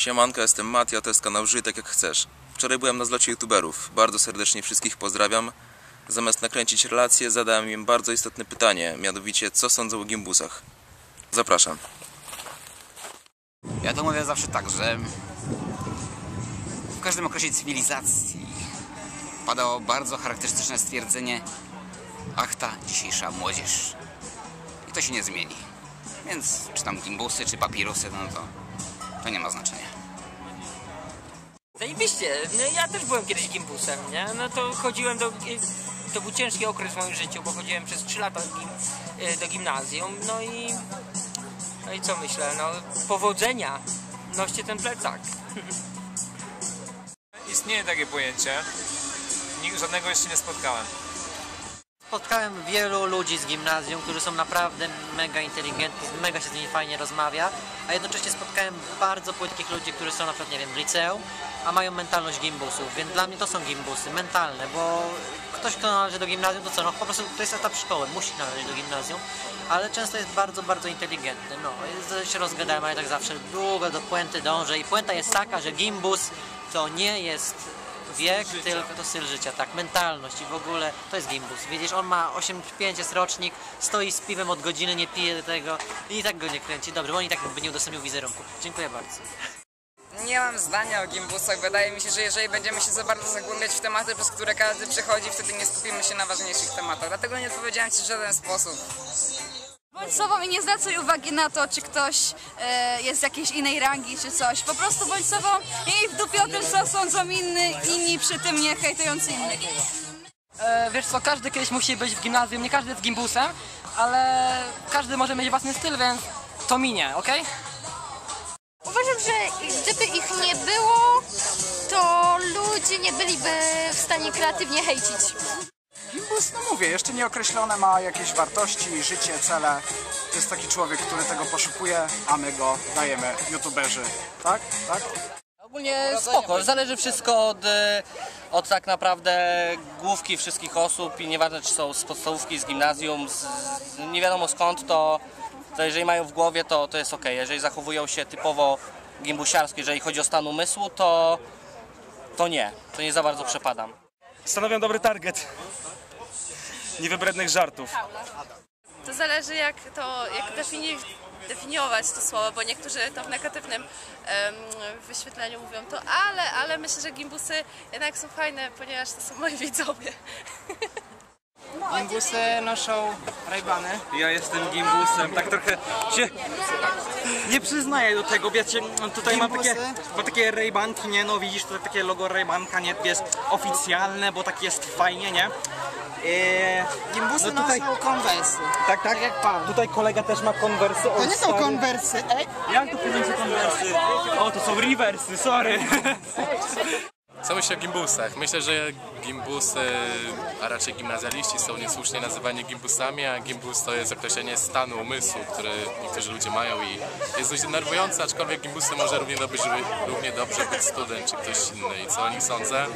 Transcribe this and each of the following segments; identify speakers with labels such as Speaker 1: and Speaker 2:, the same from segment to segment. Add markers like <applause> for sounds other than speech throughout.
Speaker 1: Siemanko, jestem Mati, a to jest kanał Żyj tak jak chcesz. Wczoraj byłem na zlocie youtuberów. Bardzo serdecznie wszystkich pozdrawiam. Zamiast nakręcić relacje, zadałem im bardzo istotne pytanie, mianowicie co sądzą o gimbusach. Zapraszam.
Speaker 2: Ja to mówię zawsze tak, że w każdym okresie cywilizacji padało bardzo charakterystyczne stwierdzenie ach ta dzisiejsza młodzież. I to się nie zmieni. Więc czy tam gimbusy, czy papirusy, no to, to nie ma znaczenia.
Speaker 3: Zajebiście, no ja też byłem kiedyś gimbusem, nie? No to chodziłem do... To był ciężki okres w moim życiu, bo chodziłem przez 3 lata y, do gimnazjum, no i... No i co myślę, no powodzenia, noście ten plecak.
Speaker 4: Istnieje takie pojęcie. Żadnego jeszcze nie spotkałem.
Speaker 5: Spotkałem wielu ludzi z gimnazjum, którzy są naprawdę mega inteligentni, mega się z nimi fajnie rozmawia, a jednocześnie spotkałem bardzo płytkich ludzi, którzy są na przykład, nie wiem, w liceum, a mają mentalność gimbusów, więc dla mnie to są gimbusy, mentalne, bo ktoś, kto należy do gimnazjum, to co, no po prostu to jest etap szkoły, musi należeć do gimnazjum, ale często jest bardzo, bardzo inteligentny, no, się rozgadałem, ale tak zawsze długo do puenty dążę i puenta jest taka, że gimbus to nie jest wiek, tylko to styl życia, tak, mentalność i w ogóle to jest gimbus. Widzisz, on ma 8,5 jest rocznik, stoi z piwem od godziny, nie pije tego i tak go nie kręci. Dobrze, bo on i tak by nie udostępnił wizerunku. Dziękuję bardzo.
Speaker 6: Nie mam zdania o gimbusach. Wydaje mi się, że jeżeli będziemy się za bardzo zagłębiać w tematy, przez które każdy przechodzi, wtedy nie skupimy się na ważniejszych tematach. Dlatego nie odpowiedziałem Ci w żaden sposób.
Speaker 7: Bądź sobą i nie zwracaj uwagi na to, czy ktoś e, jest z jakiejś innej rangi, czy coś. Po prostu bądź sobą i w dupie o tym, co sądzą inni, inni przy tym nie hejtując innych.
Speaker 8: E, wiesz co, każdy kiedyś musi być w gimnazjum, nie każdy jest gimbusem, ale każdy może mieć własny styl, więc to minie, okej?
Speaker 9: Uważam, że gdyby ich nie było, to ludzie nie byliby w stanie kreatywnie hejcić.
Speaker 10: Gimbus, no mówię, jeszcze nieokreślone ma jakieś wartości, życie, cele. To jest taki człowiek, który tego poszukuje, a my go dajemy, youtuberzy. Tak? Tak?
Speaker 11: Ogólnie spoko, zależy wszystko od, e, od tak naprawdę główki wszystkich osób i nieważne czy są z podstawówki, z gimnazjum, z, z nie wiadomo skąd, to, to jeżeli mają w głowie to, to jest ok. Jeżeli zachowują się typowo gimbusiarsko, jeżeli chodzi o stan umysłu, to, to nie, to nie za bardzo przepadam.
Speaker 4: Stanowią dobry target. Niewybrednych żartów.
Speaker 9: To zależy jak to, jak defini definiować to słowo, bo niektórzy to w negatywnym em, wyświetleniu mówią to, ale, ale myślę, że gimbusy jednak są fajne, ponieważ to są <laughs> moi widzowie.
Speaker 8: Gimbusy noszą rajbany.
Speaker 4: Ja jestem gimbusem, tak trochę się nie przyznaję do tego, wiecie, tutaj mam takie, mam takie rejbanki, nie, no widzisz, tutaj takie logo rejbanka, nie, jest oficjalne, bo tak jest fajnie, nie. Eee,
Speaker 5: Gimbusy
Speaker 4: no tutaj,
Speaker 5: konwersy.
Speaker 4: tak, tak, jak pan. Tutaj kolega też ma konwersy. To nie są
Speaker 5: konwersy, ej!
Speaker 4: Jak to powiem, że konwersy? O, to są rewersy, sorry. <laughs>
Speaker 12: Co myślę o gimbusach? Myślę, że gimbusy, a raczej gimnazjaliści są niesłusznie nazywani gimbusami, a gimbus to jest określenie stanu umysłu, który niektórzy ludzie mają i jest dość denerwujące, aczkolwiek gimbusy może równie dobrze, równie dobrze być student czy ktoś inny. I co o nich sądzę?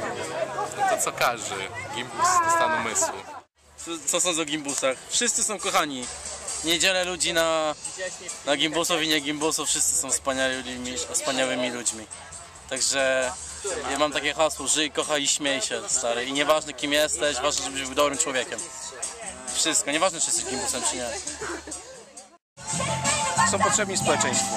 Speaker 12: No to co każdy. Gimbus to stan umysłu.
Speaker 11: Co sądzę o gimbusach? Wszyscy są kochani. Nie dzielę ludzi na, na gimbusów i nie gimbusów, wszyscy są wspaniałymi, wspaniałymi ludźmi. Także ja mam takie hasło, żyj, kochaj i śmiej się, stary. I nieważne kim jesteś, ważne, żebyś był dobrym człowiekiem. Wszystko, nieważne czy jesteś gimbusem czy nie.
Speaker 10: Są potrzebni społeczeństwu.